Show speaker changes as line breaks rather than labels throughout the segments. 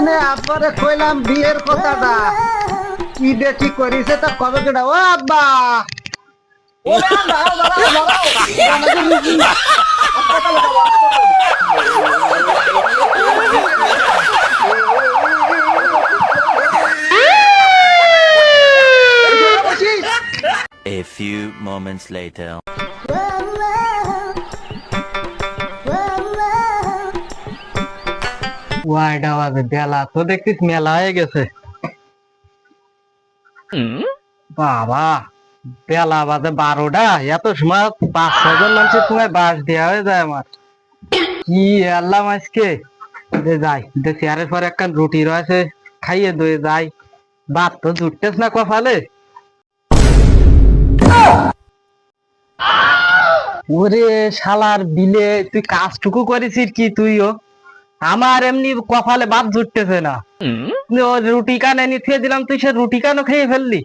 দেখতেছি আপরে কইলাম বিয়ের কথাটা কি দে ঠিক করিছে তা কবে কেটা ও আব্বা ও দাঁড়াও, দাঁড়াও, দাঁড়াও।
A few moments later.
ওয়াইডা বাজে বেলা তো দেখতিস মেলা হয়ে গেছে। বাবা বেলা বাজে বারোটা এত সময় পাঁচ ছজন মানুষের সময় বাস দেওয়া হয়ে যায় আমার। কি আল্লাহ আজকে দে যাই দে চেয়ারের পর একটা রুটি রয়েছে খাইয়ে দয়ে যাই। বাদ তো জুটতেস না কপালে? ওরে শালার বিলে তুই কাজটুকু করেছিস কি তুইও আমার এমনি কপালে বাদ জুটতেছে না। ও রুটি কানে নিয়ে দিলাম তুই সে রুটি কানও খেয়ে ফেললি।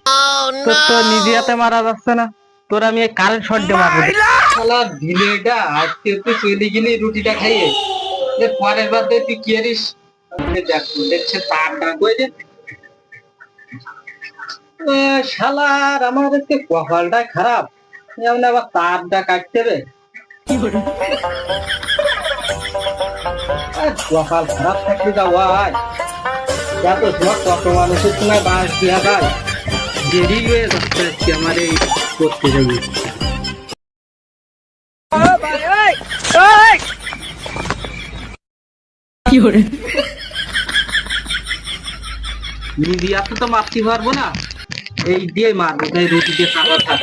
তোর তো নিজে হাতে মারা যাচ্ছে না। তোর আমি এই কারেন্ট শর্ট দিয়ে মারবো। শালা বিলেটা আজকে তুই চলে গেলি রুটিটা খাইয়ে যে পরের বার দিয়ে তুই কি দেখ দেখছে তার ডাক হয়ে যে। শালার আমার আজকে কপালটা খারাপ। যেমন আবার তারটা কাটতে হবে আর কপাল খারাপ এত কত বাস যায় দেরি হয়ে যাচ্ছে আজকে আমার এই করতে যাবি তো মারতে পারব না এই দিয়ে মারবো তাই রুটি দিয়ে খাবার থাক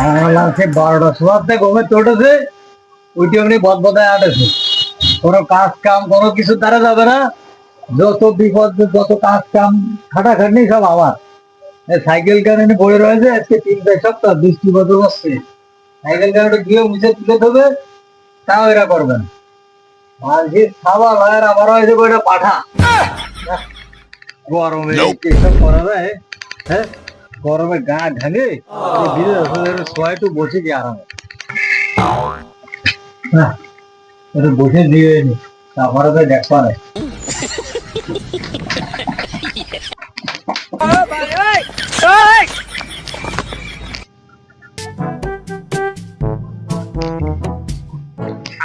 এই যা। সে বারোটার সময় থেকে ঘুমে তোটেছে ওইটি এমনি বদবদায় আটেছে। কোনো কাজ কাম কোনো কিছু দ্বারা যাবে না। যত বিপদ যত কাজ কাম খাটাখাটনি সব আমার। সাইকেল কারণে পড়ে রয়েছে আজকে তিন চার সপ্তাহ বৃষ্টি বছর আসছে সাইকেল কারণে গিয়ে মুছে তুলে দেবে তাও এরা করবেন আর যে খাওয়া লায়ের আবার হয়েছে ওইটা পাঠা। গরমে এসব করা যায় হ্যাঁ? গরমে গা সোয়াই একটু বসে গিয়ে আরামে। একটু বসে দিয়ে তারপরে তো দেখ পারে।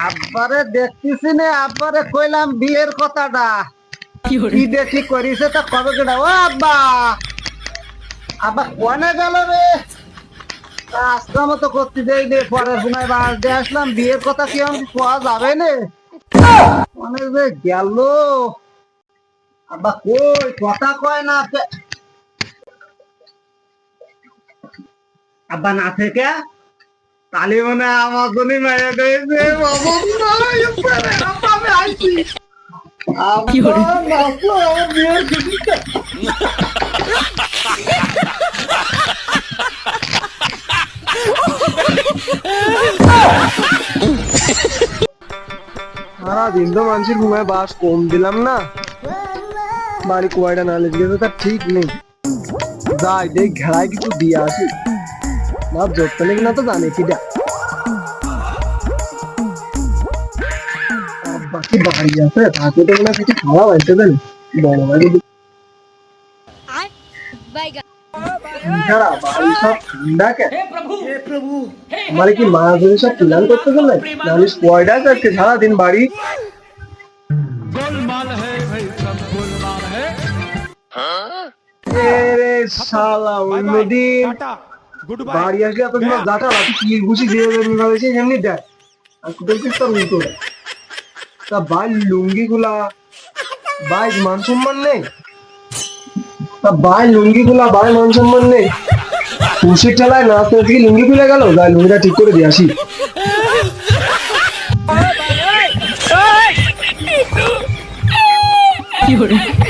আব্বারে দেখতেছি না আব্বারে কইলাম বিয়ের কথাটা। কি দেখি করিছে তা কবে কেটা ও আব্বা! আব্বা কোনে গেল রে। আজকে মতো করতে দেই নে সময় বাস দিয়ে আসলাম বিয়ের কথা কি আমি কোয়া যাবে নে? অনেক যে গেল। আব্বা কই কথা কয় না আব্বা না থেকে? তাহলে মানে আমার জন্য মেয়ে দিয়েছে আমি আইছি আমার বিয়ের সারাদিন তো মানুষের ঘুমায়, বাস কম দিলাম না। বাড়ি কয়টা নালিশ গেছে তার ঠিক নেই। যাই, দেখ, ঘেরায় কিছু দিয়ে আসি। ভাব, জোর পেলে কিনা তো জানে কি দেখ বাকি বাড়ি আছে তাকে তো মনে হয় কিছু খাওয়া বাড়িতে বড় ছাড়া বাড়ি সব ঠান্ডা কে? আমার কি মা যদি সব প্ল্যান করতে গেলে নালিশ কয়টা আজকে সারাদিন বাড়ি? এরে শালা অন্যদিন বাড়ি আসলে এত সময় জাটা রাখি কি ঘুষি দিয়ে দেবেন না এমনি দেখ আর কোথাও কিছু তার উল্টো তা ভাই লুঙ্গি গুলা ভাই মান সম্মান নেই? তা ভাই লুঙ্গি গুলা ভাই, মান সম্মান নেই। খুশির ঠেলায় নাচতে নাচতে কি লুঙ্গি খুলে গেল? ভাই, লুঙ্গিটা ঠিক করে দিয়ে আসি।
কি no!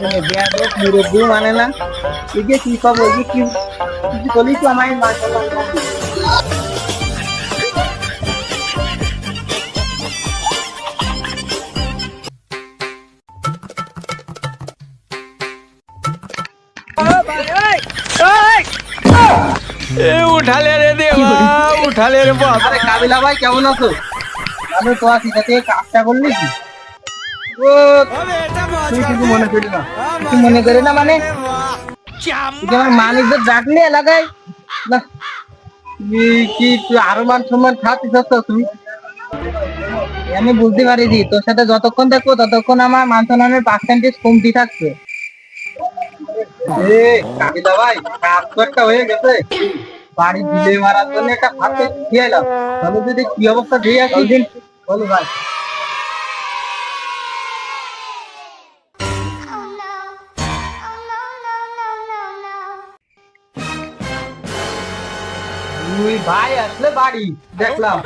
মেয়ে মুরব্বী মানে না। এগে কি খবর? এগে কি কিছু বলি তো
উঠালে রে দেওয়া উঠালে রে বাবা।
আরে কাবিলা ভাই কেমন আছো? আমি তো আছি কাজটা করলি কি? কিছু মনে করি না। কিছু মনে করি না মানে? এলাকায় না। কি আরও মান সম্মান খাচ্ছিস তো তুই আমি বুঝতে পারিছি তোর সাথে যতক্ষণ থাকব ততক্ষণ আমার মান সম্মানের পার্সেন্টেজ কমতি থাকছে। এ কাবিলা ভাই কাজ তো একটা হয়ে গেছে। বাড়ি বিলে মারার জন্য একটা হাতে দিয়ে এলাম। তাহলে যদি কি অবস্থা? দিয়ে আসি। বলো ভাই। তুই ভাই আসলে বাড়ি দেখলাম।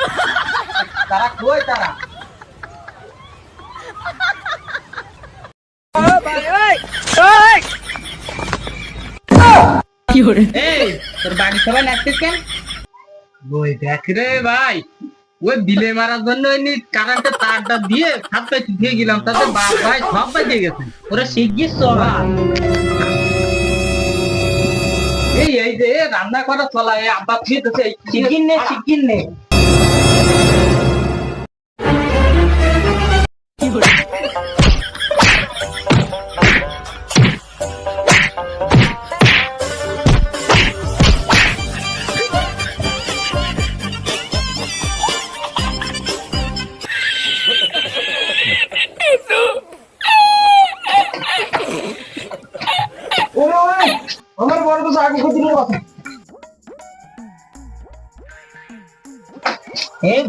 তারা কই তারা? এই তোর বাড়ি সবাই লাগছিস কেন? ওই দেখ রে ভাই ওই বিলে মারার জন্য এমনি কারেন্টের তারটা দিয়ে দিয়ে গেলাম তাতে বাপ ভাই সব বাজে গেছে। ওরা শিগগির এই এই যে রান্না করা চলা আব্বা আছে শিগগির নে চিকেন নে।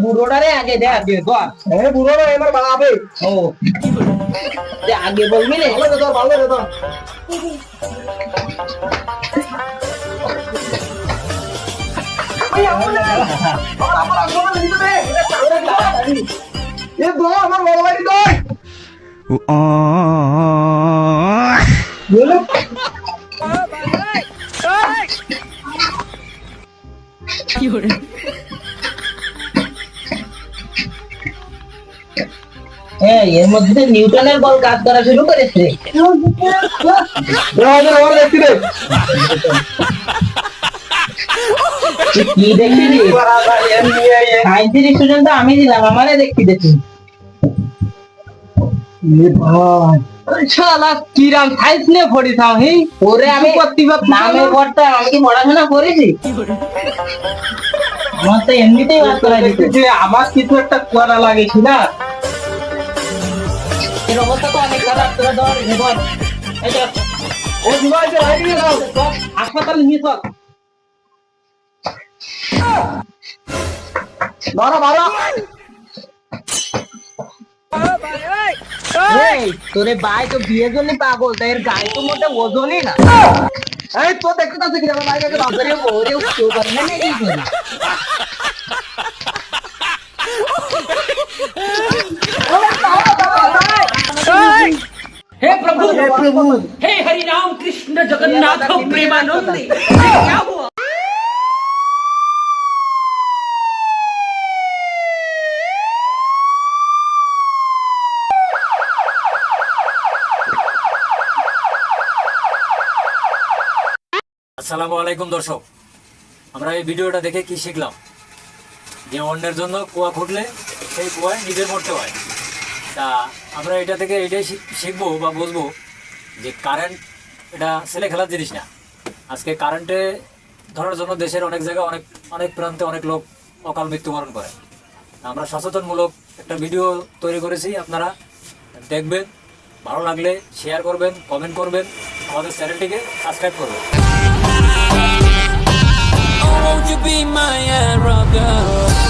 বুড়োটারে আগে দে আগে দর। এ বুড়োটা এবার বানাবে ও। আগে বলবি রে ভালো রে দর ভালো রে দর। এ আমার বড় ভাই দর। বলো হ্যাঁ এর মধ্যে নিউটনের বল কাজ করা শুরু করেছে। কি স্টুডেন্ট আমি দিলাম আমারে দেখি দেখি শালা কিরাম সাইন্স নিয়ে পড়িছাও হি? ওরে আমি পড়তাম আমি কি পড়াশোনা করেছি? আমার তো এমনিতেই বাদ করা দিতে। আমার কিছু একটা করা লাগেছি না এর অবস্থা তো অনেক খারাপ তোরা ধর এনে ধর। ও দিবাই যে বাইরে নিয়ে যাও চল, নিয়ে চল। বারো বারো তোরে ভাই তো বিয়ের জন্য পাগল তাই এর গায়ে তো মোটে ওজনই না। এই তো দেখতে পাচ্ছি কি আমার ভাইকে বাজারে ওরে কেউ করে না নাকি করে
हे प्रभु हे प्रभु हे हरि राम कृष्ण जगन्नाथ प्रेमानंद ये क्या हुआ
আসসালামু আলাইকুম দর্শক আমরা এই ভিডিওটা দেখে কি শিখলাম যে অন্যের জন্য কুয়া খুঁটলে সেই কুয়ায় নিজের মরতে হয় তা আমরা এটা থেকে এটাই শিখব বা বুঝব যে কারেন্ট এটা ছেলে খেলার জিনিস না। আজকে কারেন্টে ধরার জন্য দেশের অনেক জায়গায় অনেক অনেক প্রান্তে অনেক লোক অকাল মৃত্যুবরণ করে। আমরা সচেতনমূলক একটা ভিডিও তৈরি করেছি আপনারা দেখবেন ভালো লাগলে শেয়ার করবেন কমেন্ট করবেন আমাদের চ্যানেলটিকে সাবস্ক্রাইব করবেন।
Oh, won't you be my girl?